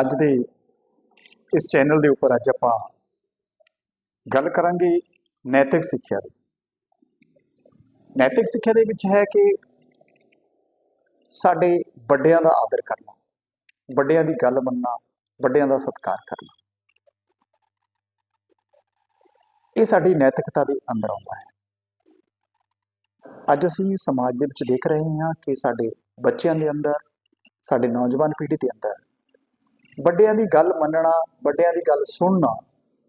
ਅੱਜ ਦੇ ਇਸ ਚੈਨਲ ਦੇ ਉੱਪਰ ਅੱਜ ਆਪਾਂ ਗੱਲ ਕਰਾਂਗੇ ਨੈਤਿਕ ਸਿੱਖਿਆ ਦੀ। ਨੈਤਿਕ ਸਿੱਖਿਆ ਦੇ ਵਿੱਚ ਹੈ ਕਿ ਸਾਡੇ ਵੱਡਿਆਂ ਦਾ ਆਦਰ ਕਰਨਾ, ਵੱਡਿਆਂ ਦੀ ਗੱਲ ਮੰਨਣਾ, ਵੱਡਿਆਂ ਦਾ ਸਤਿਕਾਰ ਕਰਨਾ। ਇਹ ਸਾਡੀ ਨੈਤਿਕਤਾ ਦੇ ਅੰਦਰ ਆਉਂਦਾ ਹੈ। ਅੱਜ ਅਸੀਂ ਸਮਾਜ ਦੇ ਵਿੱਚ ਦੇਖ ਰਹੇ ਹਾਂ ਕਿ ਸਾਡੇ ਬੱਚਿਆਂ ਦੇ ਅੰਦਰ, ਸਾਡੇ ਨੌਜਵਾਨ ਪੀੜ੍ਹੀ ਦੇ ਅੰਦਰ ਵੱਡਿਆਂ ਦੀ ਗੱਲ ਮੰਨਣਾ, ਵੱਡਿਆਂ ਦੀ ਗੱਲ ਸੁਣਨਾ,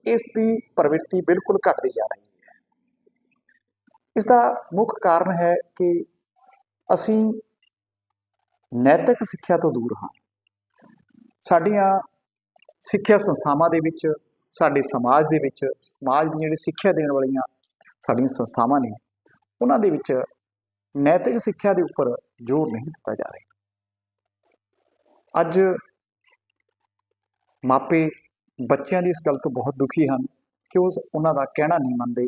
ਇਸ ਦੀ ਪ੍ਰਵਿਰਤੀ ਬਿਲਕੁਲ ਘਟਦੀ ਜਾ ਰਹੀ ਹੈ। ਇਸ ਦਾ ਮੁੱਖ ਕਾਰਨ ਹੈ ਕਿ ਅਸੀਂ ਨੈਤਿਕ ਸਿੱਖਿਆ ਤੋਂ ਦੂਰ ਹਾਂ। ਸਾਡੀਆਂ ਸਿੱਖਿਆ ਸੰਸਥਾਵਾਂ ਦੇ ਵਿੱਚ, ਸਾਡੇ ਸਮਾਜ ਦੇ ਵਿੱਚ, ਸਮਾਜ ਦੀ ਜਿਹੜੀ ਸਿੱਖਿਆ ਦੇਣ ਵਾਲੀਆਂ ਸਾਡੀਆਂ ਸੰਸਥਾਵਾਂ ਨੇ, ਉਹਨਾਂ ਦੇ ਵਿੱਚ ਨੈਤਿਕ ਸਿੱਖਿਆ ਦੇ ਉੱਪਰ ਜ਼ੋਰ ਨਹੀਂ ਦਿੱਤਾ ਜਾ ਰਿਹਾ। ਅੱਜ ਮਾਪੇ ਬੱਚਿਆਂ ਦੀ ਇਸ ਗੱਲ ਤੋਂ ਬਹੁਤ ਦੁਖੀ ਹਨ ਕਿ ਉਹ ਉਹਨਾਂ ਦਾ ਕਹਿਣਾ ਨਹੀਂ ਮੰਨਦੇ,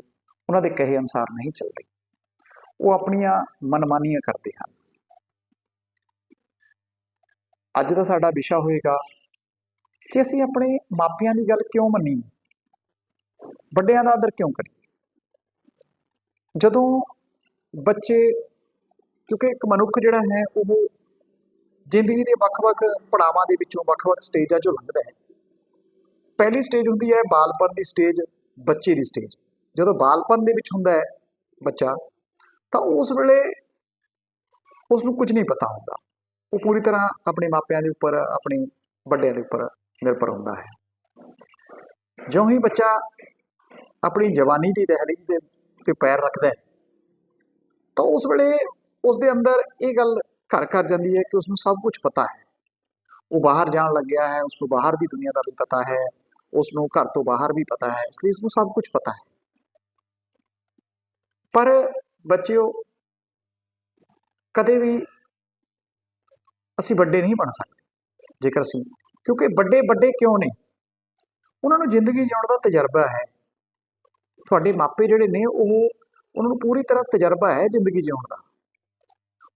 ਉਹਨਾਂ ਦੇ ਕਹੇ ਅਨੁਸਾਰ ਨਹੀਂ ਚੱਲਦੇ। ਉਹ ਆਪਣੀਆਂ ਮਨਮਾਨੀਆਂ ਕਰਦੇ ਹਨ। ਅੱਜ ਦਾ ਸਾਡਾ ਵਿਸ਼ਾ ਹੋਏਗਾ ਕਿ ਅਸੀਂ ਆਪਣੇ ਮਾਪਿਆਂ ਦੀ ਗੱਲ ਕਿਉਂ ਮੰਨੀਏ? ਵੱਡਿਆਂ ਦਾ ਆਦਰ ਕਿਉਂ ਕਰੀਏ? ਜਦੋਂ ਬੱਚੇ, ਕਿਉਂਕਿ ਇੱਕ ਮਨੁੱਖ ਜਿਹੜਾ ਹੈ, ਉਹ ਜ਼ਿੰਦਗੀ ਦੇ ਵੱਖ-ਵੱਖ ਪੜਾਵਾਂ ਦੇ ਵਿੱਚੋਂ ਵੱਖ-ਵੱਖ ਸਟੇਜਾਂ 'ਚੋਂ ਲੰਘਦਾ ਹੈ। ਪਹਿਲੀ ਸਟੇਜ ਹੁੰਦੀ ਹੈ ਬਾਲਪਨ ਦੀ ਸਟੇਜ ਬੱਚੇ ਦੀ ਸਟੇਜ ਜਦੋਂ ਬਾਲਪਨ ਦੇ ਵਿੱਚ ਹੁੰਦਾ ਹੈ ਬੱਚਾ, ਤਾਂ ਉਸ ਵੇਲੇ ਉਸ ਨੂੰ ਕੁਝ ਨਹੀਂ ਪਤਾ ਹੁੰਦਾ। ਉਹ ਪੂਰੀ ਤਰ੍ਹਾਂ ਆਪਣੇ ਮਾਪਿਆਂ ਦੇ ਉੱਪਰ, ਆਪਣੇ ਵੱਡਿਆਂ ਦੇ ਉੱਪਰ ਨਿਰਭਰ ਹੁੰਦਾ ਹੈ। ਜਿਉਂ ਹੀ ਬੱਚਾ ਆਪਣੀ ਜਵਾਨੀ ਦੀ ਦਹਲੀਜ਼ ਦੇ ਤੇ ਪੈਰ ਰੱਖਦਾ ਹੈ, ਤਾਂ ਉਸ ਵੇਲੇ ਉਸ ਦੇ ਅੰਦਰ ਇਹ ਗੱਲ ਘਰ ਘਰ ਜਾਂਦੀ ਹੈ ਕਿ ਉਸ ਨੂੰ ਸਭ ਕੁਝ ਪਤਾ ਹੈ। ਉਹ ਬਾਹਰ ਜਾਣ ਲੱਗਿਆ ਹੈ ਉਸ ਨੂੰ ਬਾਹਰ ਦੀ ਦੁਨੀਆ ਦਾ ਵੀ ਪਤਾ ਹੈ। ਉਸ ਨੂੰ ਘਰ ਤੋਂ ਬਾਹਰ ਵੀ ਪਤਾ ਹੈ, ਇਸ ਲਈ ਉਸ ਨੂੰ ਸਭ ਕੁਝ ਪਤਾ ਹੈ। ਪਰ ਬੱਚਿਓ, ਕਦੇ ਵੀ ਅਸੀਂ ਵੱਡੇ ਨਹੀਂ ਬਣ ਸਕਦੇ, ਜੇਕਰ ਅਸੀਂ, ਕਿਉਂਕਿ ਵੱਡੇ ਵੱਡੇ ਕਿਉਂ ਨੇ? ਉਹਨਾਂ ਨੂੰ ਜ਼ਿੰਦਗੀ ਜਿਉਣ ਦਾ ਤਜਰਬਾ ਹੈ। ਤੁਹਾਡੇ ਮਾਪੇ ਜਿਹੜੇ ਨੇ, ਉਹ ਉਹਨਾਂ ਨੂੰ ਪੂਰੀ ਤਰ੍ਹਾਂ ਤਜਰਬਾ ਹੈ ਜ਼ਿੰਦਗੀ ਜਿਉਣ ਦਾ।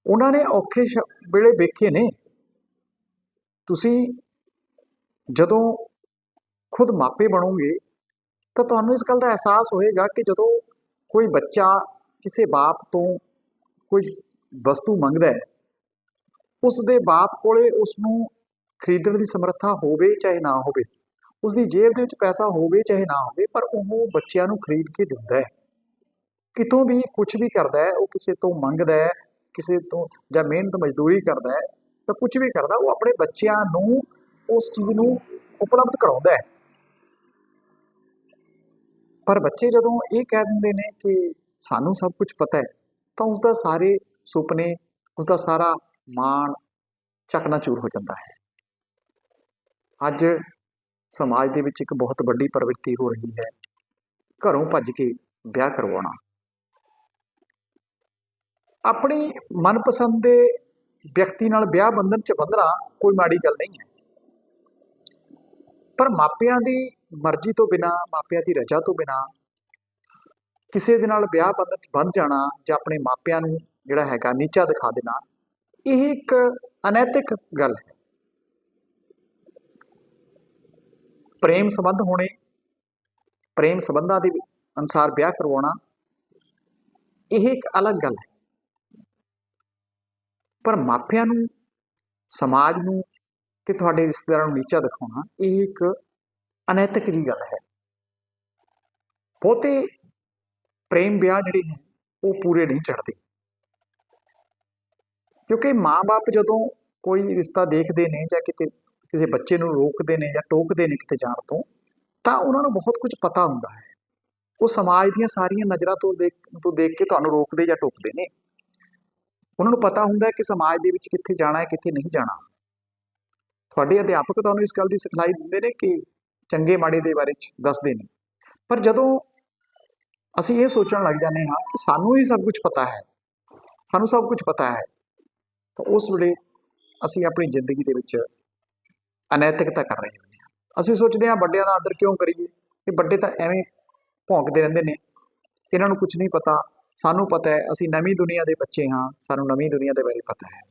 ਉਹਨਾਂ ਨੇ ਔਖੇ ਵੇਲੇ ਵੇਖੇ ਨੇ। ਤੁਸੀਂ ਜਦੋਂ ਖੁਦ ਮਾਪੇ ਬਣੋਗੇ, ਤਾਂ ਤੁਹਾਨੂੰ ਇਸ ਗੱਲ ਦਾ ਅਹਿਸਾਸ ਹੋਏਗਾ ਕਿ ਜਦੋਂ ਕੋਈ ਬੱਚਾ ਕਿਸੇ ਬਾਪ ਤੋਂ ਕੋਈ ਵਸਤੂ ਮੰਗਦਾ ਹੈ ਉਸ ਦੇ ਬਾਪ ਕੋਲੇ ਉਸ ਨੂੰ ਖਰੀਦਣ ਦੀ ਸਮਰੱਥਾ ਹੋਵੇ ਚਾਹੇ ਨਾ ਹੋਵੇ ਉਸ ਦੀ ਜੇਬ ਦੇ ਵਿੱਚ ਪੈਸਾ ਹੋਵੇ ਚਾਹੇ ਨਾ ਹੋਵੇ, ਪਰ ਉਹ ਬੱਚਿਆਂ ਨੂੰ ਖਰੀਦ ਕੇ ਦਿੰਦਾ ਹੈ। ਕਿਤੋਂ ਵੀ ਕੁਝ ਵੀ ਕਰਦਾ ਹੈ, ਉਹ ਕਿਸੇ ਤੋਂ ਮੰਗਦਾ ਹੈ, ਕਿਸੇ ਤੋਂ ਜਾਂ ਮਿਹਨਤ ਮਜ਼ਦੂਰੀ ਕਰਦਾ ਹੈ, ਤਾਂ ਕੁਝ ਵੀ ਕਰਦਾ, ਉਹ ਆਪਣੇ ਬੱਚਿਆਂ ਨੂੰ ਉਸ ਚੀਜ਼ ਨੂੰ ਉਪਲਬਧ ਕਰਾਉਂਦਾ ਹੈ। ਪਰ ਬੱਚੇ ਜਦੋਂ ਇਹ ਕਹਿ ਦਿੰਦੇ ਨੇ ਕਿ ਸਾਨੂੰ ਸਭ ਕੁਝ ਪਤਾ ਹੈ, ਤਾਂ ਉਸ ਦਾ ਸਾਰੇ ਸੁਪਨੇ ਉਸ ਦਾ ਸਾਰਾ ਮਾਣ ਚਕਨਾਚੂਰ ਹੋ ਜਾਂਦਾ ਹੈ। ਅੱਜ ਸਮਾਜ ਦੇ ਵਿੱਚ ਇੱਕ ਬਹੁਤ ਵੱਡੀ ਪ੍ਰਵਿਰਤੀ ਹੋ ਰਹੀ ਹੈ, ਘਰੋਂ ਭੱਜ ਕੇ ਵਿਆਹ ਕਰਵਾਉਣਾ। ਆਪਣੀ ਮਨਪਸੰਦ ਦੇ ਵਿਅਕਤੀ ਨਾਲ ਵਿਆਹ ਬੰਧਨ ਚ ਬੰਧਣਾ ਕੋਈ ਮਾੜੀ ਗੱਲ ਨਹੀਂ ਹੈ। ਪਰ ਮਾਪਿਆਂ ਦੀ ਮਰਜ਼ੀ ਤੋਂ ਬਿਨਾ, ਮਾਪਿਆਂ ਦੀ ਰਜ਼ਾ ਤੋਂ ਬਿਨਾ, ਕਿਸੇ ਦੇ ਨਾਲ ਵਿਆਹ ਬੰਧਨ ਚ ਬੰਧ ਜਾਣਾ ਜਾਂ ਆਪਣੇ ਮਾਪਿਆਂ ਨੂੰ ਜਿਹੜਾ ਹੈਗਾ ਨੀਚਾ ਦਿਖਾ ਦੇਣਾ, ਇਹ ਇੱਕ ਅਨੈਤਿਕ ਗੱਲ ਹੈ। ਪ੍ਰੇਮ ਸੰਬੰਧ ਹੋਣੇ, ਪ੍ਰੇਮ ਸੰਬੰਧਾਂ ਦੇ ਅਨੁਸਾਰ ਵਿਆਹ ਕਰਵਾਉਣਾ, ਇਹ ਇੱਕ ਅਲੱਗ ਗੱਲ ਹੈ। ਪਰ ਮਾਪਿਆਂ ਨੂੰ, ਸਮਾਜ ਨੂੰ ਤੇ ਤੁਹਾਡੇ ਰਿਸ਼ਤੇਦਾਰਾਂ ਨੂੰ ਨੀਚਾ ਦਿਖਾਉਣਾ, ਇਹ ਇੱਕ ਅਨੈਤਿਕ ਜੀ ਗੱਲ ਹੈ। ਬਹੁਤੇ ਪ੍ਰੇਮ ਵਿਆਹ ਜਿਹੜੇ ਹੈ ਉਹ ਪੂਰੇ ਨਹੀਂ ਚੜਦੇ ਕਿਉਂਕਿ ਮਾਪੇ ਜਦੋਂ ਕੋਈ ਰਿਸ਼ਤਾ ਦੇਖਦੇ ਨੇ ਜਾਂ ਕਿਤੇ, ਕਿਸੇ ਬੱਚੇ ਨੂੰ ਰੋਕਦੇ ਨੇ ਜਾਂ ਟੋਕਦੇ ਨੇ ਕਿਤੇ ਜਾਣ ਤੋਂ, ਤਾਂ ਉਹਨਾਂ ਨੂੰ ਬਹੁਤ ਕੁਝ ਪਤਾ ਹੁੰਦਾ ਹੈ। ਉਹ ਸਮਾਜ ਦੀਆਂ ਸਾਰੀਆਂ ਨਜ਼ਰਾਂ ਤੋਂ ਦੇਖ ਤੋਂ ਦੇਖ ਕੇ ਤੁਹਾਨੂੰ ਰੋਕਦੇ ਜਾਂ ਟੋਕਦੇ ਨੇ। ਉਹਨਾਂ ਨੂੰ ਪਤਾ ਹੁੰਦਾ ਹੈ ਕਿ ਸਮਾਜ ਦੇ ਵਿੱਚ ਕਿੱਥੇ ਜਾਣਾ ਹੈ, ਕਿੱਥੇ ਨਹੀਂ ਜਾਣਾ। ਤੁਹਾਡੇ ਅਧਿਆਪਕ ਤੁਹਾਨੂੰ ਇਸ ਗੱਲ ਦੀ ਸਿਖਲਾਈ ਦਿੰਦੇ ਨੇ ਕਿ ਚੰਗੇ ਮਾੜੇ ਦੇ ਬਾਰੇ ਚ ਦੱਸਦੇ ਨੇ। ਪਰ ਜਦੋਂ ਅਸੀਂ ਇਹ ਸੋਚਣ ਲੱਗ ਜਾਂਦੇ ਹਾਂ ਕਿ ਸਾਨੂੰ ਹੀ ਸਭ ਕੁਝ ਪਤਾ ਹੈ, ਸਾਨੂੰ ਸਭ ਕੁਝ ਪਤਾ ਹੈ, ਤਾਂ ਉਸ ਵੇਲੇ ਅਸੀਂ ਆਪਣੀ ਜ਼ਿੰਦਗੀ ਦੇ ਵਿੱਚ ਅਨੈਤਿਕਤਾ ਕਰ ਰਹੇ ਹੁੰਦੇ ਹਾਂ। ਅਸੀਂ ਸੋਚਦੇ ਹਾਂ ਵੱਡਿਆਂ ਦਾ ਆਦਰ ਕਿਉਂ ਕਰੀਏ? ਕਿ ਵੱਡੇ ਤਾਂ ਐਵੇਂ ਭੌਂਕਦੇ ਰਹਿੰਦੇ ਨੇ, ਇਹਨਾਂ ਨੂੰ ਕੁਝ ਨਹੀਂ ਪਤਾ, ਸਾਨੂੰ ਪਤਾ ਹੈ, ਅਸੀਂ ਨਵੀਂ ਦੁਨੀਆ ਦੇ ਬੱਚੇ ਹਾਂ, ਸਾਨੂੰ ਨਵੀਂ ਦੁਨੀਆ ਦੇ ਬਾਰੇ ਪਤਾ ਹੈ।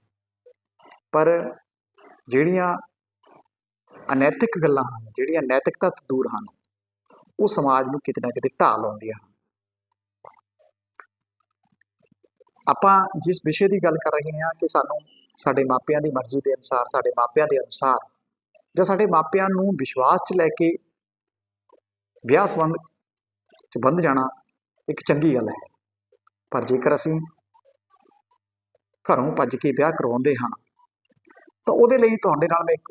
ਪਰ ਜਿਹੜੀਆਂ ਅਨੈਤਿਕ ਗੱਲਾਂ ਹਨ, ਜਿਹੜੀਆਂ ਨੈਤਿਕਤਾ ਤੋਂ ਦੂਰ ਹਨ, ਉਹ ਸਮਾਜ ਨੂੰ ਕਿਤੇ ਨਾ ਕਿਤੇ ਢਾਹ ਲਾਉਂਦੀਆਂ ਹਨ। ਆਪਾਂ ਜਿਸ ਵਿਸ਼ੇ ਦੀ ਗੱਲ ਕਰ ਰਹੇ ਹਾਂ ਕਿ ਸਾਨੂੰ ਸਾਡੇ ਮਾਪਿਆਂ ਦੀ ਮਰਜ਼ੀ ਦੇ ਅਨੁਸਾਰ, ਸਾਡੇ ਮਾਪਿਆਂ ਦੇ ਅਨੁਸਾਰ ਜਾਂ ਸਾਡੇ ਮਾਪਿਆਂ ਨੂੰ ਵਿਸ਼ਵਾਸ 'ਚ ਲੈ ਕੇ ਵਿਆਹ ਸੰਬੰਧ 'ਚ ਬੰਧ ਜਾਣਾ ਇੱਕ ਚੰਗੀ ਗੱਲ ਹੈ। ਪਰ ਜੇਕਰ ਅਸੀਂ ਘਰੋਂ ਭੱਜ ਕੇ ਵਿਆਹ ਕਰਵਾਉਂਦੇ ਹਾਂ, ਤਾਂ ਉਹਦੇ ਲਈ ਤੁਹਾਡੇ ਨਾਲ ਮੈਂ ਇੱਕ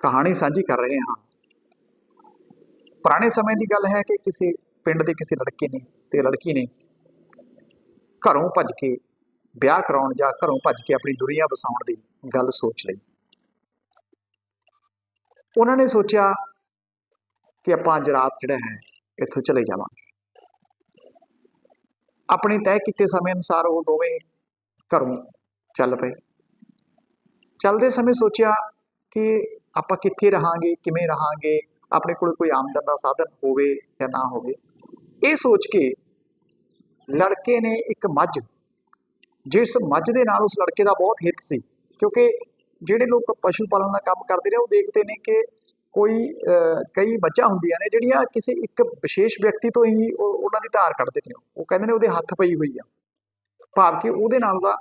ਕਹਾਣੀ ਸਾਂਝੀ ਕਰ ਰਹੇ ਹਾਂ। ਪੁਰਾਣੇ ਸਮੇਂ ਦੀ ਗੱਲ ਹੈ ਕਿ ਕਿਸੇ ਪਿੰਡ ਦੇ ਕਿਸੇ ਲੜਕੇ ਨੇ ਤੇ ਲੜਕੀ ਨੇ ਘਰੋਂ ਭੱਜ ਕੇ ਵਿਆਹ ਕਰਾਉਣ ਜਾਂ ਘਰੋਂ ਭੱਜ ਕੇ ਆਪਣੀ ਦੁਨੀਆ ਵਸਾਉਣ ਦੀ ਗੱਲ ਸੋਚ ਲਈ। ਉਹਨਾਂ ਨੇ ਸੋਚਿਆ ਕਿ ਆਪਾਂ ਅੱਜ ਰਾਤ ਜਿਹੜਾ ਹੈ ਇੱਥੋਂ ਚਲੇ ਜਾਵਾਂ ਆਪਣੇ ਤੈਅ ਕੀਤੇ ਸਮੇਂ ਅਨੁਸਾਰ ਉਹ ਦੋਵੇਂ ਘਰੋਂ ਚੱਲ ਪਏ। ਚੱਲਦੇ ਸਮੇਂ ਸੋਚਿਆ ਕਿ ਆਪਾਂ ਕਿੱਥੇ ਰਹਾਂਗੇ, ਕਿਵੇਂ ਰਹਾਂਗੇ, ਆਪਣੇ ਕੋਲ ਕੋਈ ਆਮਦਨ ਦਾ ਸਾਧਨ ਹੋਵੇ ਜਾਂ ਨਾ ਹੋਵੇ। ਇਹ ਸੋਚ ਕੇ ਲੜਕੇ ਨੇ ਇੱਕ ਮੱਝ, ਜਿਸ ਮੱਝ ਦੇ ਨਾਲ ਉਸ ਲੜਕੇ ਦਾ ਬਹੁਤ ਹਿੱਤ ਸੀ, ਕਿਉਂਕਿ ਜਿਹੜੇ ਲੋਕ ਪਸ਼ੂ ਪਾਲਣ ਦਾ ਕੰਮ ਕਰਦੇ ਨੇ, ਉਹ ਦੇਖਦੇ ਨੇ ਕਿ ਕੋਈ ਕਈ ਬੱਚਾ ਹੁੰਦੀਆਂ ਨੇ ਜਿਹੜੀਆਂ ਕਿਸੇ ਇੱਕ ਵਿਸ਼ੇਸ਼ ਵਿਅਕਤੀ ਤੋਂ ਹੀ ਉਹਨਾਂ ਦੀ ਧਾਰ ਕੱਢਦੇ ਨੇ। ਉਹ ਕਹਿੰਦੇ ਨੇ ਉਹਦੇ ਹੱਥ ਪਈ ਹੋਈ ਆ। ਭਾਵ ਕਿ ਉਹਦੇ ਨਾਲ ਉਹਦਾ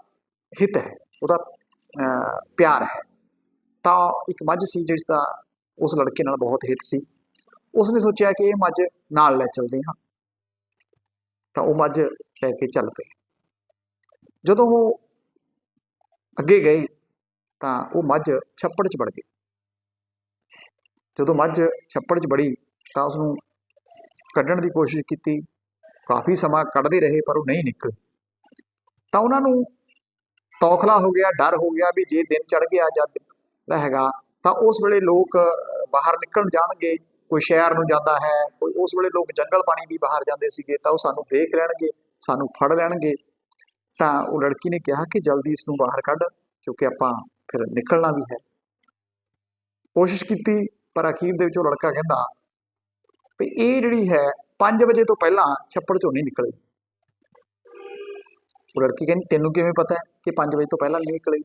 ਹਿੱਤ ਹੈ, ਉਹਦਾ ਪਿਆਰ ਹੈ। ਤਾਂ ਇੱਕ ਮੱਝ ਸੀ ਜਿਸ ਦਾ ਉਸ ਲੜਕੇ ਨਾਲ ਬਹੁਤ ਹਿੱਤ ਸੀ। ਉਸਨੇ ਸੋਚਿਆ ਕਿ ਇਹ ਮੱਝ ਨਾਲ ਲੈ ਚਲਦੇ ਹਾਂ। ਤਾਂ ਉਹ ਮੱਝ ਲੈ ਕੇ ਚੱਲ ਪਏ। ਜਦੋਂ ਉਹ ਅੱਗੇ ਗਏ ਤਾਂ ਉਹ ਮੱਝ ਛੱਪੜ 'ਚ ਵੜ ਗਈ। ਜਦੋਂ ਮੱਝ ਛੱਪੜ 'ਚ ਵੜੀ ਤਾਂ ਉਸ ਨੂੰ ਕੱਢਣ ਦੀ ਕੋਸ਼ਿਸ਼ ਕੀਤੀ। ਕਾਫੀ ਸਮਾਂ ਕੱਢਦੇ ਰਹੇ ਪਰ ਉਹ ਨਹੀਂ ਨਿਕਲੇ। ਤਾਂ ਉਹਨਾਂ ਨੂੰ ਤੌਖਲਾ ਹੋ ਗਿਆ, ਡਰ ਹੋ ਗਿਆ ਵੀ ਜੇ ਦਿਨ ਚੜ ਗਿਆ ਜਾਂ ਦਿਨ ਹੈਗਾ, ਤਾਂ ਉਸ ਵੇਲੇ ਲੋਕ ਬਾਹਰ ਨਿਕਲਣ ਜਾਣਗੇ, ਕੋਈ ਸ਼ਹਿਰ ਨੂੰ ਜਾਂਦਾ ਹੈ, ਕੋਈ ਉਸ ਵੇਲੇ ਲੋਕ ਜੰਗਲ ਪਾਣੀ ਵੀ ਬਾਹਰ ਜਾਂਦੇ ਸੀਗੇ, ਤਾਂ ਉਹ ਸਾਨੂੰ ਦੇਖ ਲੈਣਗੇ, ਸਾਨੂੰ ਫੜ ਲੈਣਗੇ। ਤਾਂ ਉਹ ਲੜਕੀ ਨੇ ਕਿਹਾ ਕਿ ਜਲਦੀ ਇਸ ਨੂੰ ਬਾਹਰ ਕੱਢ, ਕਿਉਂਕਿ ਆਪਾਂ ਫਿਰ ਨਿਕਲਣਾ ਵੀ ਹੈ। ਕੋਸ਼ਿਸ਼ ਕੀਤੀ, ਪਰ ਅਖੀਰ ਦੇ ਵਿੱਚ ਉਹ ਲੜਕਾ ਕਹਿੰਦਾ ਵੀ ਇਹ ਜਿਹੜੀ ਹੈ 5 ਵਜੇ ਤੋਂ ਪਹਿਲਾਂ ਛੱਪੜ ਚੋਂ ਨਹੀਂ ਨਿਕਲੇ। ਉਹ ਲੜਕੀ ਕਹਿੰਦੀ, ਤੈਨੂੰ ਕਿਵੇਂ ਪਤਾ ਹੈ ਕਿ 5 ਵਜੇ ਤੋਂ ਪਹਿਲਾਂ ਨਹੀਂ ਨਿਕਲੇ?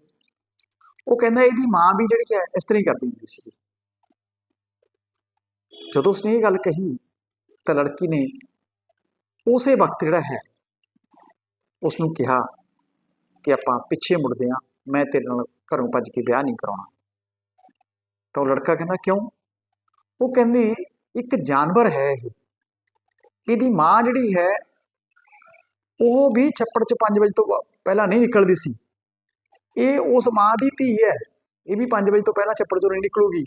ਉਹ ਕਹਿੰਦਾ ਇਹਦੀ ਮਾਂ ਵੀ ਜਿਹੜੀ ਹੈ, ਇਸ ਤਰ੍ਹਾਂ ਹੀ ਕਰਦੀ ਹੁੰਦੀ ਸੀ ਜਦੋਂ ਉਸਨੇ ਇਹ ਗੱਲ ਕਹੀ, ਤਾਂ ਲੜਕੀ ਨੇ ਉਸੇ ਵਕਤ ਜਿਹੜਾ ਹੈ ਉਸ ਨੂੰ ਕਿਹਾ ਕਿ ਆਪਾਂ ਪਿੱਛੇ ਮੁੜਦੇ ਹਾਂ, ਮੈਂ ਤੇਰੇ ਨਾਲ ਘਰੋਂ ਭੱਜ ਕੇ ਵਿਆਹ ਨਹੀਂ ਕਰਾਉਣਾ। ਤਾਂ ਉਹ ਲੜਕਾ ਕਹਿੰਦਾ, ਕਿਉਂ? ਉਹ ਕਹਿੰਦੀ, ਇੱਕ ਜਾਨਵਰ ਹੈ ਇਹ। ਇਹਦੀ ਮਾਂ ਜਿਹੜੀ ਹੈ, ਉਹ ਵੀ ਛੱਪੜ 'ਚ 5 ਵਜੇ ਤੋਂ ਪਹਿਲਾਂ ਨਹੀਂ ਨਿਕਲਦੀ ਸੀ। ਇਹ ਉਸ ਮਾਂ ਦੀ ਧੀ ਹੈ। ਇਹ ਵੀ 5 ਵਜੇ ਤੋਂ ਪਹਿਲਾਂ ਛੱਪੜ 'ਚੋਂ ਨਹੀਂ ਨਿਕਲੂਗੀ।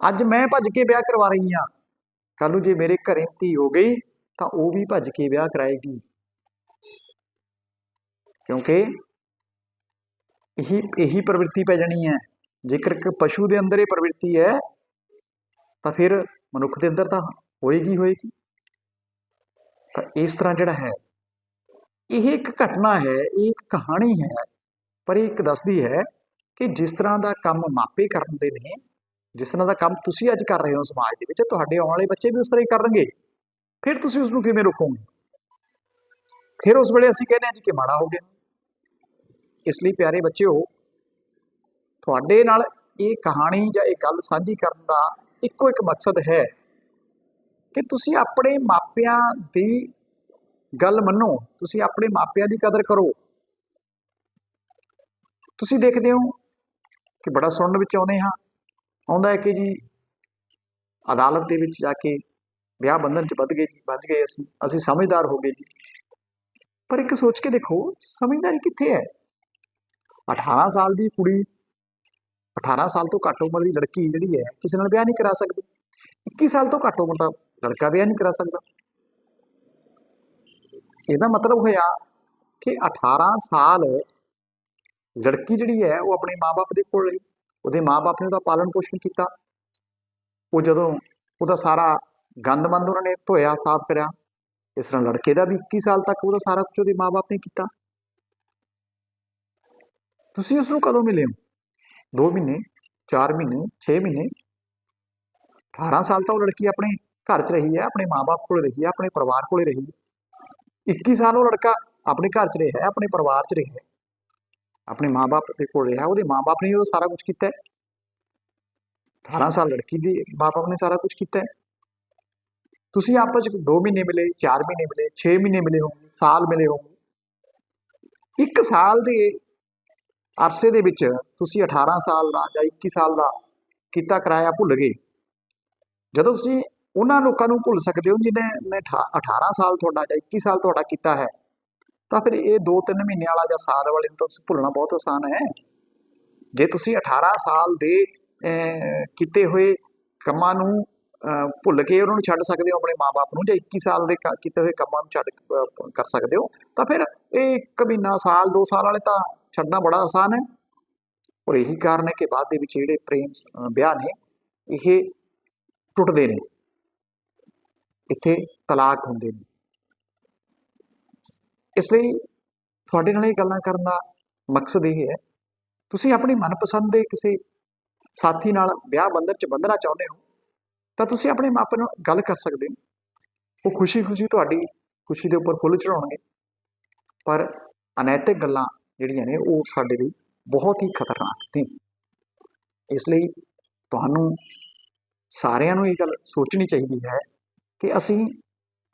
ਅੱਜ ਮੈਂ ਭੱਜ ਕੇ ਵਿਆਹ ਕਰਵਾ ਰਹੀ ਹਾਂ। ਕੱਲ ਨੂੰ ਜੇ ਮੇਰੇ ਘਰੇ ਧੀ ਹੋ ਗਈ, ਤਾਂ ਉਹ ਵੀ ਭੱਜ ਕੇ ਵਿਆਹ ਕਰਾਏਗੀ। ਕਿਉਂਕਿ ਇਹੀ ਇਹੀ ਪ੍ਰਵਿਰਤੀ ਪੈ ਜਾਣੀ ਹੈ। ਜੇਕਰ ਪਸ਼ੂ ਦੇ ਅੰਦਰ ਇਹ ਪ੍ਰਵਿਰਤੀ ਹੈ, ਤਾਂ ਫਿਰ ਮਨੁੱਖ ਦੇ ਅੰਦਰ ਤਾਂ ਹੋਏਗੀ ਹੋਏਗੀ। ਤਾਂ ਇਸ ਤਰ੍ਹਾਂ ਜਿਹੜਾ ਹੈ, ਇਹ ਇੱਕ ਘਟਨਾ ਹੈ, ਇਹ ਇੱਕ ਕਹਾਣੀ ਹੈ। ਪਰ ਇਹ ਇੱਕ ਦੱਸਦੀ ਹੈ ਕਿ ਜਿਸ ਤਰ੍ਹਾਂ ਦਾ ਕੰਮ ਮਾਪੇ ਕਰਦੇ ਨੇ, ਜਿਸ ਤਰ੍ਹਾਂ ਦਾ ਕੰਮ ਤੁਸੀਂ ਅੱਜ ਕਰ ਰਹੇ ਹੋ ਸਮਾਜ ਦੇ ਵਿੱਚ, ਤੁਹਾਡੇ ਆਉਣ ਵਾਲੇ ਬੱਚੇ ਵੀ ਉਸ ਤਰ੍ਹਾਂ ਹੀ ਕਰਨਗੇ। ਫਿਰ ਤੁਸੀਂ ਉਸ ਨੂੰ ਕਿਵੇਂ ਰੋਕੋਗੇ? ਫਿਰ ਉਸ ਵੇਲੇ ਅਸੀਂ ਕਹਿੰਦੇ ਹਾਂ ਜੀ ਕਿ ਮਾੜਾ ਹੋ ਗਿਆ। ਇਸ ਲਈ ਪਿਆਰੇ ਬੱਚਿਓ, ਤੁਹਾਡੇ ਨਾਲ ਇਹ ਕਹਾਣੀ ਜਾਂ ਇਹ ਗੱਲ ਸਾਂਝੀ ਕਰਨ ਦਾ ਇੱਕੋ ਇੱਕ ਮਕਸਦ ਹੈ ਕਿ ਤੁਸੀਂ ਆਪਣੇ ਮਾਪਿਆਂ ਦੀ ਗੱਲ ਮੰਨੋ, ਤੁਸੀਂ ਆਪਣੇ ਮਾਪਿਆਂ ਦੀ ਕਦਰ ਕਰੋ। ਤੁਸੀਂ ਦੇਖਦੇ ਹੋ ਕਿ ਬੜਾ ਸੁਣਨ ਵਿੱਚ ਆਉਂਦੇ ਹਾਂ। ਆਉਂਦਾ ਹੈ ਕਿ ਜੀ ਅਦਾਲਤ ਦੇ ਵਿੱਚ ਜਾ ਕੇ ਵਿਆਹ ਬੰਧਨ ਚ ਵੱਧ ਗਏ ਜੀ, ਵੱਧ ਗਏ ਅਸੀਂ ਅਸੀਂ ਸਮਝਦਾਰ ਹੋ ਗਏ ਜੀ। ਪਰ ਇੱਕ ਸੋਚ ਕੇ ਦੇਖੋ, ਸਮਝਦਾਰੀ ਕਿੱਥੇ ਹੈ? 18 ਸਾਲ ਦੀ ਕੁੜੀ 18 ਸਾਲ ਤੋਂ ਘੱਟ ਉਮਰ ਦੀ ਲੜਕੀ ਜਿਹੜੀ ਹੈ, ਕਿਸੇ ਨਾਲ ਵਿਆਹ ਨਹੀਂ ਕਰਾ ਸਕਦੀ। 21 ਸਾਲ ਤੋਂ ਘੱਟ ਉਮਰ ਦਾ ਲੜਕਾ ਵਿਆਹ ਨਹੀਂ ਕਰਾ ਸਕਦਾ। ਇਹਦਾ ਮਤਲਬ ਹੋਇਆ ਕਿ 18 ਸਾਲ ਲੜਕੀ ਜਿਹੜੀ ਹੈ ਉਹ ਆਪਣੇ ਮਾਪੇ ਦੇ ਕੋਲ ਰਹੀ ਉਹਦੇ ਮਾਪੇ ਨੇ ਉਹਦਾ ਪਾਲਣ ਪੋਸ਼ਣ ਕੀਤਾ। ਉਹ ਜਦੋਂ ਉਹਦਾ ਸਾਰਾ ਗੰਦਮੰਦ ਉਹਨਾਂ ਨੇ ਧੋਇਆ, ਸਾਫ਼ ਕਰਿਆ, ਇਸ ਤਰ੍ਹਾਂ ਲੜਕੇ ਦਾ ਵੀ 21 ਸਾਲ ਤੱਕ ਉਹਦਾ ਸਾਰਾ ਕੁਝ ਉਹਦੇ ਮਾਪੇ ਨੇ ਕੀਤਾ। ਤੁਸੀਂ ਉਸ ਨੂੰ ਕਦੋਂ ਮਿਲੇ ਹੋ? 2 ਮਹੀਨੇ 4 ਮਹੀਨੇ 6 ਮਹੀਨੇ? 18 ਸਾਲ ਤਾਂ ਉਹ ਲੜਕੀ ਆਪਣੇ ਘਰ 'ਚ ਰਹੀ ਹੈ, ਆਪਣੇ ਮਾਪੇ ਕੋਲ ਰਹੀ ਹੈ, ਆਪਣੇ ਪਰਿਵਾਰ ਕੋਲ ਰਹੀ ਹੈ। 21 ਸਾਲ ਉਹ ਲੜਕਾ ਆਪਣੇ ਘਰ 'ਚ ਰਿਹਾ ਹੈ, ਆਪਣੇ ਪਰਿਵਾਰ 'ਚ ਰਿਹਾ ਹੈ। ਆਪਣੇ ਮਾਪੇ ਦੇ ਕੋਲ ਰਿਹਾ, ਉਹਦੇ ਮਾਪੇ ਨੇ ਉਹ ਸਾਰਾ ਕੁਝ ਕੀਤਾ ਹੈ। 18 ਸਾਲ ਲੜਕੀ ਦੀ ਮਾਪੇ ਨੇ ਸਾਰਾ ਕੁਝ ਕੀਤਾ ਹੈ। ਤੁਸੀਂ ਆਪਸ ਵਿੱਚ 2 ਮਹੀਨੇ ਮਿਲੇ 4 ਮਹੀਨੇ ਮਿਲੇ 6 ਮਹੀਨੇ ਮਿਲੇ ਹੋਣਗੇ, ਸਾਲ ਮਿਲੇ ਹੋਣਗੇ। ਇੱਕ ਸਾਲ ਦੇ ਅਰਸੇ ਦੇ ਵਿੱਚ ਤੁਸੀਂ 18 ਸਾਲ ਦਾ ਜਾਂ 21 ਸਾਲ ਦਾ ਕੀਤਾ ਕਰਾਇਆ ਭੁੱਲ ਗਏ। ਜਦੋਂ ਤੁਸੀਂ ਉਹਨਾਂ ਲੋਕਾਂ ਨੂੰ ਭੁੱਲ ਸਕਦੇ ਹੋ ਜਿਨ੍ਹਾਂ ਨੇ ਅਠਾ- 18 ਸਾਲ ਤੁਹਾਡਾ ਜਾਂ 21 ਸਾਲ ਤੁਹਾਡਾ ਕੀਤਾ ਹੈ ਤਾਂ ਫਿਰ ਇਹ 2-3 ਮਹੀਨੇ ਵਾਲਾ ਜਾਂ ਸਾਲ ਵਾਲੇ ਨੂੰ ਤਾਂ ਤੁਸੀਂ ਭੁੱਲਣਾ ਬਹੁਤ ਆਸਾਨ ਹੈ। ਜੇ ਤੁਸੀਂ 18 ਸਾਲ ਦੇ ਕੀਤੇ ਹੋਏ ਕੰਮਾਂ ਨੂੰ ਭੁੱਲ ਕੇ ਉਹਨਾਂ ਨੂੰ ਛੱਡ ਸਕਦੇ ਹੋ ਆਪਣੇ ਮਾਪੇ ਨੂੰ ਜਾਂ 21 ਸਾਲ ਦੇ ਕ- ਕੀਤੇ ਹੋਏ ਕੰਮਾਂ ਨੂੰ ਛੱਡ ਅਹ, ਕਰ ਸਕਦੇ ਹੋ ਤਾਂ ਫਿਰ ਇਹ ਇੱਕ ਮਹੀਨਾ ਸਾਲ 2 ਸਾਲ ਵਾਲੇ ਤਾਂ ਛੱਡਣਾ ਬੜਾ ਆਸਾਨ ਹੈ। ਔਰ ਇਹੀ ਕਾਰਨ ਹੈ ਕਿ ਬਾਅਦ ਦੇ ਵਿੱਚ ਜਿਹੜੇ ਪ੍ਰੇਮ ਵਿਆਹ ਨੇ ਇਹ ਟੁੱਟਦੇ ਨੇ। ਇੱਥੇ ਤਲਾਕ ਹੁੰਦੇ ਨੇ। ਇਸ ਲਈ ਤੁਹਾਡੇ ਨਾਲ ਇਹ ਗੱਲਾਂ ਕਰਨ ਦਾ ਮਕਸਦ ਇਹ ਹੈ, ਤੁਸੀਂ ਆਪਣੀ ਮਨਪਸੰਦ ਦੇ ਕਿਸੇ ਸਾਥੀ ਨਾਲ ਵਿਆਹ ਬੰਧਨ ਚ ਬੰਧਣਾ ਚਾਹੁੰਦੇ ਹੋ, ਤਾਂ ਤੁਸੀਂ ਆਪਣੇ ਮਾਪੇ ਨਾਲ ਗੱਲ ਕਰ ਸਕਦੇ ਹੋ। ਉਹ ਖੁਸ਼ੀ-ਖੁਸ਼ੀ ਤੁਹਾਡੀ ਖੁਸ਼ੀ ਦੇ ਉੱਪਰ ਫੁੱਲ ਚੜਾਉਣਗੇ ਪਰ ਅਨੈਤਿਕ ਗੱਲਾਂ ਜਿਹੜੀਆਂ ਨੇ ਉਹ ਸਾਡੇ ਲਈ ਬਹੁਤ ਹੀ ਖਤਰਨਾਕ ਨੇ। ਇਸ ਲਈ ਤੁਹਾਨੂੰ ਸਾਰਿਆਂ ਨੂੰ ਇਹ ਗੱਲ ਸੋਚਣੀ ਚਾਹੀਦੀ ਹੈ ਕਿ ਅਸੀਂ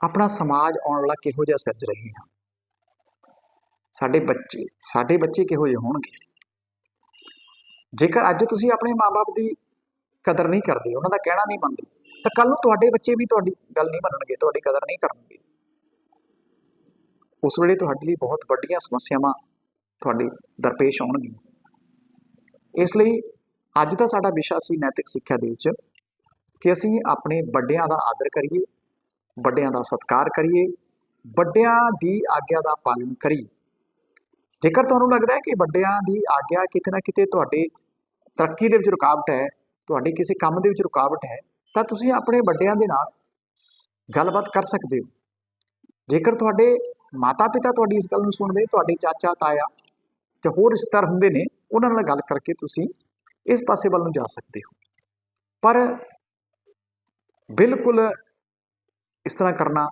ਆਪਣਾ ਸਮਾਜ ਆਉਣ ਵਾਲਾ ਕਿਹੋ ਜਿਹਾ ਸਿਰਜ ਰਹੇ ਹਾਂ। ਸਾਡੇ ਬੱਚੇ ਸਾਡੇ ਬੱਚੇ ਕਿਹੋ ਜਿਹੇ ਹੋਣਗੇ? ਜੇਕਰ ਅੱਜ ਤੁਸੀਂ ਆਪਣੇ ਮਾਪੇ ਦੀ ਕਦਰ ਨਹੀਂ ਕਰਦੇ, ਉਹਨਾਂ ਦਾ ਕਹਿਣਾ ਨਹੀਂ ਮੰਨਦੇ, ਤਾਂ ਕੱਲ ਨੂੰ ਤੁਹਾਡੇ ਬੱਚੇ ਵੀ ਤੁਹਾਡੀ ਗੱਲ ਨਹੀਂ ਮੰਨਣਗੇ, ਤੁਹਾਡੀ ਕਦਰ ਨਹੀਂ ਕਰਨਗੇ। ਉਸ ਵੇਲੇ ਤੁਹਾਡੇ ਲਈ ਬਹੁਤ ਵੱਡੀਆਂ ਸਮੱਸਿਆਵਾਂ ਤੁਹਾਡੇ ਦਰਪੇਸ਼ ਆਉਣਗੀਆਂ। ਇਸ ਲਈ ਅੱਜ ਦਾ ਸਾਡਾ ਵਿਸ਼ਾ ਸੀ ਨੈਤਿਕ ਸਿੱਖਿਆ ਦੇ ਵਿੱਚ, ਕਿ ਅਸੀਂ ਆਪਣੇ ਵੱਡਿਆਂ ਦਾ ਆਦਰ ਕਰੀਏ, ਵੱਡਿਆਂ ਦਾ ਸਤਿਕਾਰ ਕਰੀਏ, ਵੱਡਿਆਂ ਦੀ ਆਗਿਆ ਦਾ ਪਾਲਣ ਕਰੀਏ। ਜੇਕਰ ਤੁਹਾਨੂੰ ਲੱਗਦਾ ਹੈ ਕਿ ਵੱਡਿਆਂ ਦੀ ਆਗਿਆ ਕਿਤੇ ਨਾ ਕਿਤੇ ਤੁਹਾਡੇ ਤਰੱਕੀ ਦੇ ਵਿੱਚ ਰੁਕਾਵਟ ਹੈ, ਤੁਹਾਡੇ ਕਿਸੇ ਕੰਮ ਦੇ ਵਿੱਚ ਰੁਕਾਵਟ ਹੈ, ਤਾਂ ਤੁਸੀਂ ਆਪਣੇ ਵੱਡਿਆਂ ਦੇ ਨਾਲ ਗੱਲਬਾਤ ਕਰ ਸਕਦੇ ਹੋ। ਜੇਕਰ ਤੁਹਾਡੇ ਮਾਤਾ-ਪਿਤਾ ਤੁਹਾਡੀ ਇਸ ਗੱਲ ਨੂੰ ਸੁਣਦੇ, ਤੁਹਾਡੇ ਚਾਚਾ, ਤਾਇਆ ਤੇ ਹੋਰ ਰਿਸ਼ਤੇਦਾਰ ਹੁੰਦੇ ਨੇ, ਉਹਨਾਂ ਨਾਲ ਗੱਲ ਕਰਕੇ ਤੁਸੀਂ ਇਸ ਪਾਸੇ ਵੱਲ ਨੂੰ ਜਾ ਸਕਦੇ ਹੋ। ਪਰ ਬਿਲਕੁਲ ਇਸ ਤਰ੍ਹਾਂ ਕਰਨਾ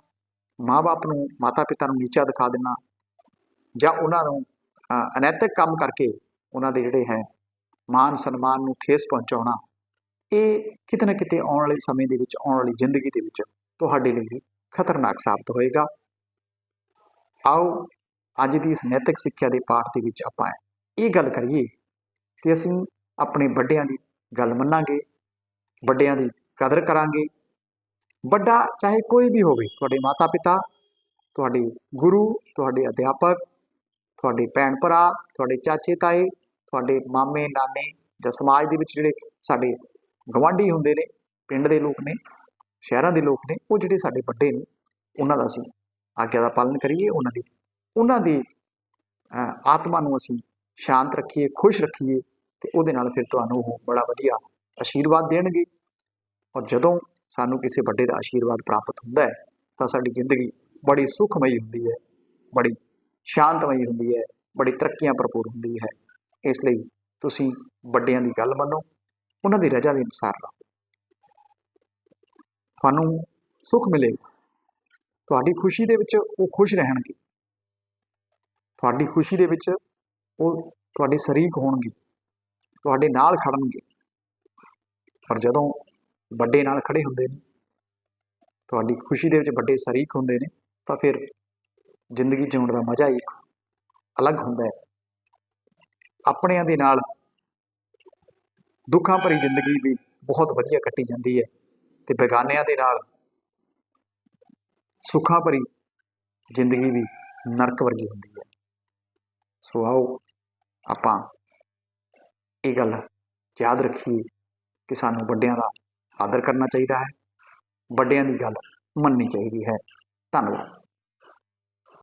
ਮਾਪੇ ਨੂੰ, ਮਾਤਾ-ਪਿਤਾ ਨੂੰ ਨੀਚਾ ਦਿਖਾ ਦੇਣਾ ਜਾਂ ਉਹਨਾਂ ਨੂੰ ਅਨੈਤਿਕ ਕੰਮ ਕਰਕੇ ਉਹਨਾਂ ਦੇ ਜਿਹੜੇ ਹੈ ਮਾਨ ਸਨਮਾਨ ਨੂੰ ਠੇਸ ਪਹੁੰਚਾਉਣਾ, ਇਹ ਕਿਤੇ ਨਾ ਕਿਤੇ ਆਉਣ ਵਾਲੇ ਸਮੇਂ ਦੇ ਵਿੱਚ, ਆਉਣ ਵਾਲੀ ਜ਼ਿੰਦਗੀ ਦੇ ਵਿੱਚ ਤੁਹਾਡੇ ਲਈ ਖਤਰਨਾਕ ਸਾਬਤ ਹੋਏਗਾ। ਆਓ, ਅੱਜ ਦੀ ਇਸ ਨੈਤਿਕ ਸਿੱਖਿਆ ਦੇ ਪਾਠ ਦੇ ਵਿੱਚ ਆਪਾਂ ਇਹ ਗੱਲ ਕਰੀਏ ਕਿ ਅਸੀਂ ਆਪਣੇ ਵੱਡਿਆਂ ਦੀ ਗੱਲ ਮੰਨਾਂਗੇ, ਵੱਡਿਆਂ ਦੀ ਕਦਰ ਕਰਾਂਗੇ। ਵੱਡਾ ਚਾਹੇ ਕੋਈ ਵੀ ਹੋਵੇ, ਤੁਹਾਡੇ ਮਾਤਾ ਪਿਤਾ ਤੁਹਾਡੇ ਗੁਰੂ, ਤੁਹਾਡੇ ਅਧਿਆਪਕ ਤੁਹਾਡੇ ਭੈਣ ਭਰਾ, ਤੁਹਾਡੇ ਚਾਚੇ ਤਾਏ, ਤੁਹਾਡੇ ਮਾਮੇ, ਨਾਨੇ ਜਾਂ ਸਮਾਜ ਦੇ ਵਿੱਚ ਜਿਹੜੇ ਸਾਡੇ ਗਵਾਂਢੀ ਹੁੰਦੇ ਨੇ, ਪਿੰਡ ਦੇ ਲੋਕ ਨੇ, ਸ਼ਹਿਰਾਂ ਦੇ ਲੋਕ ਨੇ, ਉਹ ਜਿਹੜੇ ਸਾਡੇ ਵੱਡੇ ਨੇ, ਉਹਨਾਂ ਦਾ ਅਸੀਂ ਆਗਿਆ ਦਾ ਪਾਲਨ ਕਰੀਏ, ਉਹਨਾਂ ਦੀ ਉਹਨਾਂ ਦੀ ਆਤਮਾ ਨੂੰ ਅਸੀਂ ਸ਼ਾਂਤ ਰੱਖੀਏ, ਖੁਸ਼ ਰੱਖੀਏ ਤੇ ਉਹਦੇ ਨਾਲ ਫਿਰ ਤੁਹਾਨੂੰ ਉਹ ਬੜਾ ਵਧੀਆ ਆਸ਼ੀਰਵਾਦ ਦੇਣਗੇ। ਔਰ ਜਦੋਂ ਸਾਨੂੰ ਕਿਸੇ ਵੱਡੇ ਦਾ ਆਸ਼ੀਰਵਾਦ ਪ੍ਰਾਪਤ ਹੁੰਦਾ ਹੈ, ਤਾਂ ਸਾਡੀ ਜ਼ਿੰਦਗੀ ਬੜੀ ਸੁਖਮਈ ਹੁੰਦੀ ਹੈ, ਬੜੀ ਸ਼ਾਂਤਮਈ ਹੁੰਦੀ ਹੈ, ਬੜੀ ਤਰੱਕੀਆਂ ਭਰਪੂਰ ਹੁੰਦੀ ਹੈ। ਇਸ ਲਈ ਤੁਸੀਂ ਵੱਡਿਆਂ ਦੀ ਗੱਲ ਮੰਨੋ, ਉਹਨਾਂ ਦੀ ਰਜ਼ਾ ਦੇ ਅਨੁਸਾਰ ਰਹੋ ਤੁਹਾਨੂੰ ਸੁੱਖ ਮਿਲੇਗਾ। ਤੁਹਾਡੀ ਖੁਸ਼ੀ ਦੇ ਵਿੱਚ ਉਹ ਖੁਸ਼ ਰਹਿਣਗੇ। ਤੁਹਾਡੀ ਖੁਸ਼ੀ ਦੇ ਵਿੱਚ ਉਹ ਤੁਹਾਡੇ ਸ਼ਰੀਕ ਹੋਣਗੇ। ਤੁਹਾਡੇ ਨਾਲ ਖੜਨਗੇ। ਪਰ ਜਦੋਂ ਵੱਡੇ ਨਾਲ ਖੜੇ ਹੁੰਦੇ ਨੇ, ਤੁਹਾਡੀ ਖੁਸ਼ੀ ਦੇ ਵਿੱਚ ਵੱਡੇ ਸ਼ਰੀਕ ਹੁੰਦੇ ਨੇ, ਤਾਂ ਫਿਰ ਜ਼ਿੰਦਗੀ ਜਿਉਣ ਦਾ ਮਜ਼ਾ ਹੀ ਅਲੱਗ ਹੁੰਦਾ ਹੈ। ਆਪਣਿਆਂ ਦੇ ਨਾਲ ਦੁੱਖਾਂ ਭਰੀ ਜ਼ਿੰਦਗੀ ਵੀ ਬਹੁਤ ਵਧੀਆ ਕੱਟੀ ਜਾਂਦੀ ਹੈ ਤੇ ਬੇਗਾਨਿਆਂ ਦੇ ਨਾਲ ਸੁੱਖਾਂ ਭਰੀ ਜ਼ਿੰਦਗੀ ਵੀ ਨਰਕ ਵਰਗੀ ਹੁੰਦੀ ਹੈ। ਸੋ ਆਓ ਆਪਾਂ ਇਹ ਗੱਲ ਯਾਦ ਰੱਖੀਏ ਕਿ ਸਾਨੂੰ ਵੱਡਿਆਂ ਦਾ ਆਦਰ ਕਰਨਾ ਚਾਹੀਦਾ ਹੈ, ਵੱਡਿਆਂ ਦੀ ਗੱਲ ਮੰਨਣੀ ਚਾਹੀਦੀ ਹੈ। ਧੰਨਵਾਦ।